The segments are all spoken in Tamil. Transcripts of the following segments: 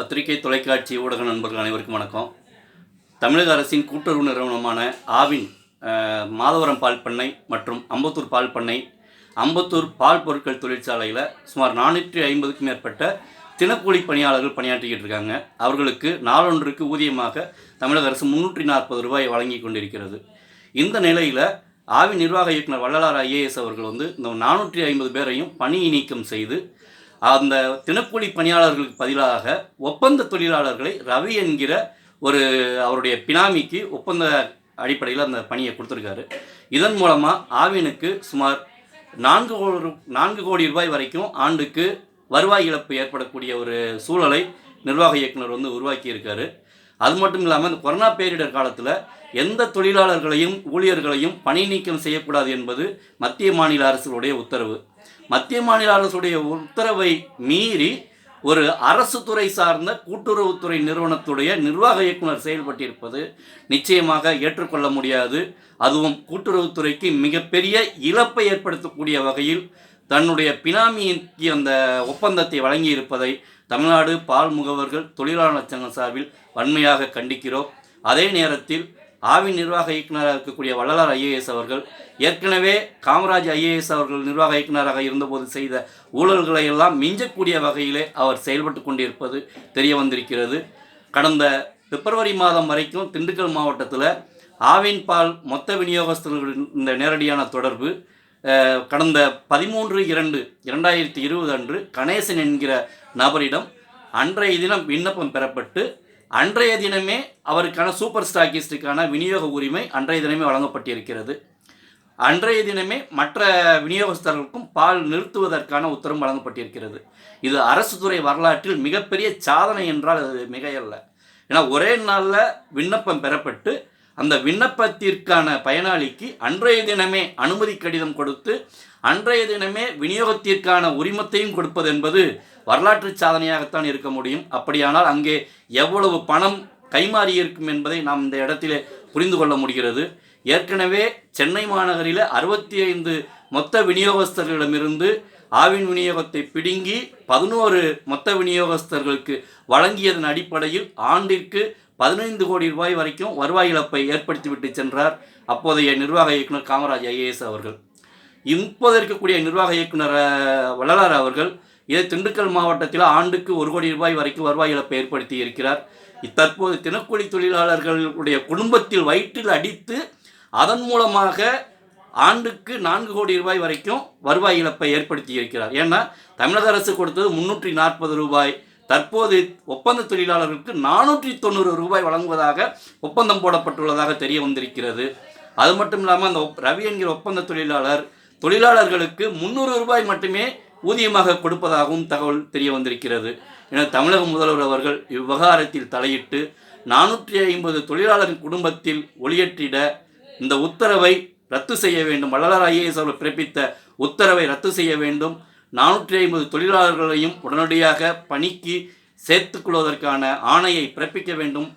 பத்திரிகை தொலைக்காட்சி ஊடக நண்பர்கள் அனைவருக்கும் வணக்கம். தமிழக அரசின் கூட்டுறவு நிறுவனமான ஆவின் மாதவரம் பால் பண்ணை மற்றும் அம்பத்தூர் பால் பண்ணை அம்பத்தூர் பால் பொருட்கள் தொழிற்சாலையில் சுமார் நானூற்றி ஐம்பதுக்கும் மேற்பட்ட தினக்கூலி பணியாளர்கள் பணியாற்றிக்கிட்டு இருக்காங்க. அவர்களுக்கு நாளொன்றுக்கு ஊதியமாக தமிழக அரசு முன்னூற்றி நாற்பது ரூபாய் வழங்கி கொண்டிருக்கிறது. இந்த நிலையில் ஆவி நிர்வாக இயக்குனர் வள்ளலார் ஐஏஎஸ் அவர்கள் வந்து இந்த நானூற்றி ஐம்பது பேரையும் பணி நீக்கம் செய்து அந்த தினக்கூலி பணியாளர்களுக்கு பதிலாக ஒப்பந்த தொழிலாளர்களை ரவி என்கிற ஒரு அவருடைய பினாமிக்கு ஒப்பந்த அடிப்படையில் அந்த பணியை கொடுத்துருக்காரு. இதன் மூலமாக ஆவினுக்கு சுமார் நான்கு கோடி நான்கு கோடி ரூபாய் வரைக்கும் ஆண்டுக்கு வருவாய் இழப்பு ஏற்படக்கூடிய ஒரு சூழலை நிர்வாக இயக்குனர் வந்து உருவாக்கியிருக்காரு. அது மட்டும் இல்லாமல் இந்த கொரோனா பேரிடர் காலத்தில் எந்த தொழிலாளர்களையும் ஊழியர்களையும் பணி நீக்கம் செய்யக்கூடாது என்பது மத்திய மாநில அரசுடைய உத்தரவு. மத்திய மாநில அரசுடைய உத்தரவை மீறி ஒரு அரசு துறை சார்ந்த கூட்டுறவுத்துறை நிறுவனத்துடைய நிர்வாக இயக்குனர் செயல்பட்டிருப்பது நிச்சயமாக ஏற்றுக்கொள்ள முடியாது. அதுவும் கூட்டுறவுத்துறைக்கு மிகப்பெரிய இழப்பை ஏற்படுத்தக்கூடிய வகையில் தன்னுடைய பினாமிக்கு அந்த ஒப்பந்தத்தை வழங்கி இருப்பதை தமிழ்நாடு பால் முகவர்கள் தொழிலாளர் சங்கம் சார்பில் வன்மையாக கண்டிக்கிறோம். அதே நேரத்தில் ஆவின் நிர்வாக இயக்குநராக இருக்கக்கூடிய வள்ளலார் ஐஏஎஸ் அவர்கள் ஏற்கனவே காமராஜ் ஐஏஎஸ் அவர்கள் நிர்வாக இயக்குநராக இருந்தபோது செய்த ஊழல்களை எல்லாம் மிஞ்சக்கூடிய வகையிலே அவர் செயல்பட்டு கொண்டிருப்பது தெரிய வந்திருக்கிறது. கடந்த பிப்ரவரி மாதம் வரைக்கும் திண்டுக்கல் மாவட்டத்தில் ஆவின் பால் மொத்த விநியோகஸ்தர்களின் இந்த நேரடியான தொடர்பு கடந்த பதிமூன்று இரண்டு இரண்டாயிரத்தி இருபது அன்று கணேசன் என்கிற நபரிடம் அன்றைய தினம் விண்ணப்பம் பெறப்பட்டு அன்றைய தினமே அவருக்கான சூப்பர் ஸ்டாக்கிஸ்டுக்கான விநியோக உரிமை அன்றைய தினமே வழங்கப்பட்டிருக்கிறது. அன்றைய தினமே மற்ற விநியோகஸ்தர்களுக்கும் பால் நிறுத்துவதற்கான உத்தரவு வழங்கப்பட்டிருக்கிறது. இது அரசு துறை வரலாற்றில் மிகப்பெரிய சாதனை என்றால் அது மிகையல்ல. ஏன்னா ஒரே நாளில் விண்ணப்பம் பெறப்பட்டு அந்த விண்ணப்பத்திற்கான பயனாளிக்கு அன்றைய தினமே அனுமதி கடிதம் கொடுத்து அன்றைய தினமே விநியோகத்திற்கான உரிமத்தையும் கொடுப்பது என்பது வரலாற்று சாதனையாகத்தான் இருக்க முடியும். அப்படியானால் அங்கே எவ்வளவு பணம் கைமாறி இருக்கும் என்பதை நாம் இந்த இடத்திலே புரிந்து கொள்ள முடிகிறது. ஏற்கனவே சென்னை மாநகரில் அறுபத்தி ஐந்து மொத்த விநியோகஸ்தர்களிடமிருந்து ஆவின் விநியோகத்தை பிடுங்கி பதினோரு மொத்த விநியோகஸ்தர்களுக்கு வழங்கியதன் அடிப்படையில் ஆண்டிற்கு பதினைந்து கோடி ரூபாய் வரைக்கும் வருவாய் இழப்பை ஏற்படுத்திவிட்டு சென்றார் அப்போதைய நிர்வாக இயக்குனர் காமராஜ் ஐஏஎஸ் அவர்கள். இப்போது இருக்கக்கூடிய நிர்வாக இயக்குனர் வள்ளலார் அவர்கள் இதை திண்டுக்கல் மாவட்டத்தில் ஆண்டுக்கு ஒரு கோடி ரூபாய் வரைக்கும் வருவாய் இழப்பை ஏற்படுத்தி இருக்கிறார். தற்போது தினக்கூலி தொழிலாளர்களுடைய குடும்பத்தில் வயிற்றில் அடித்து அதன் மூலமாக ஆண்டுக்கு நான்கு கோடி ரூபாய் வரைக்கும் வருவாய் இழப்பை ஏற்படுத்தி இருக்கிறார். ஏன்னா தமிழக அரசு கொடுத்தது முன்னூற்றி நாற்பது ரூபாய். தற்போது ஒப்பந்த தொழிலாளர்களுக்கு நானூற்றி தொண்ணூறு ரூபாய் வழங்குவதாக ஒப்பந்தம் போடப்பட்டுள்ளதாக தெரிய வந்திருக்கிறது. அது மட்டும் இல்லாமல் அந்த ரவி என்கிற ஒப்பந்த தொழிலாளர் தொழிலாளர்களுக்கு முந்நூறு ரூபாய் மட்டுமே ஊதியமாக கொடுப்பதாகவும் தகவல் தெரிய வந்திருக்கிறது. என தமிழக முதல்வர் அவர்கள் இவ்விவகாரத்தில் தலையிட்டு நானூற்றி ஐம்பது தொழிலாளர் குடும்பத்தில் ஒளியேற்றிட இந்த உத்தரவை ரத்து செய்ய வேண்டும். வள்ளலார் ஐஏஎஸ் அவர்கள் பிறப்பித்த உத்தரவை ரத்து செய்ய வேண்டும். நானூற்றி ஐம்பது தொழிலாளர்களையும் உடனடியாக பணிக்கு சேர்த்துக்கொள்வதற்கான ஆணையை பிறப்பிக்க வேண்டும்.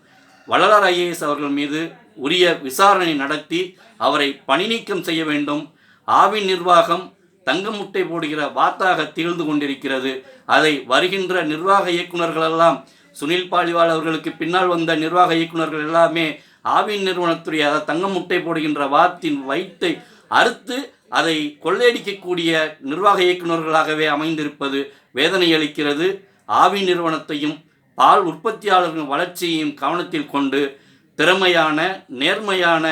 வள்ளலார் ஐஏஎஸ் அவர்கள் மீது உரிய விசாரணை நடத்தி அவரை பணி நீக்கம் செய்ய வேண்டும். ஆவின் நிர்வாகம் தங்க முட்டை போடுகிற வாத்தாக திகழ்ந்து கொண்டிருக்கிறது. அதை வருகின்ற நிர்வாக இயக்குநர்களெல்லாம் சுனில் பாலிவால் அவர்களுக்கு பின்னால் வந்த நிர்வாக இயக்குனர்கள் எல்லாமே ஆவின் நிறுவனத்துடைய அதாவது தங்க முட்டை போடுகின்ற வாத்தின் வயிற்றை அறுத்து அதை கொள்ளையடிக்கக்கூடிய நிர்வாக இயக்குனர்களாகவே அமைந்திருப்பது வேதனை அளிக்கிறது. ஆவி நிறுவனத்தையும் பால் உற்பத்தியாளர்களின் வளர்ச்சியையும் கவனத்தில் கொண்டு திறமையான நேர்மையான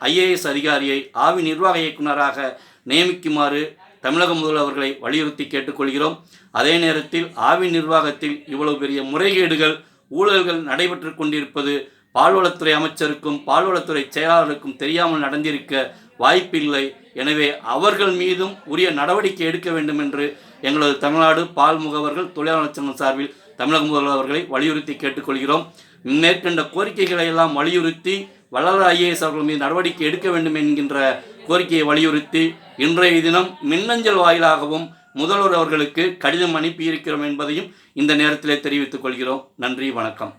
ஐஏஎஸ் அதிகாரியை ஆவி நிர்வாக இயக்குனராக நியமிக்குமாறு தமிழக முதல்வர்களை வலியுறுத்தி கேட்டுக்கொள்கிறோம். அதே நேரத்தில் ஆவி நிர்வாகத்தில் இவ்வளவு பெரிய முறைகேடுகள் ஊழல்கள் நடைபெற்று கொண்டிருப்பது பால்வளத்துறை அமைச்சருக்கும் பால்வளத்துறை செயலாளருக்கும் தெரியாமல் நடந்திருக்க வாய்ப்பில்லை. எனவே அவர்கள் மீதும் உரிய நடவடிக்கை எடுக்க வேண்டும் என்று எங்களது தமிழ்நாடு பால் முகவர்கள் தொழிலாளர் சங்கம் சார்பில் தமிழக முதல்வர்களை வலியுறுத்தி கேட்டுக்கொள்கிறோம். மேற்கண்ட கோரிக்கைகளை எல்லாம் வலியுறுத்தி வள்ளலார் ஐஏஎஸ் அவர்கள் மீது நடவடிக்கை எடுக்க வேண்டும் என்கின்ற கோரிக்கையை வலியுறுத்தி இன்றைய தினம் மின்னஞ்சல் வாயிலாகவும் முதல்வர் அவர்களுக்கு கடிதம் அனுப்பியிருக்கிறோம் என்பதையும் இந்த நேரத்திலே தெரிவித்துக் கொள்கிறோம். நன்றி வணக்கம்.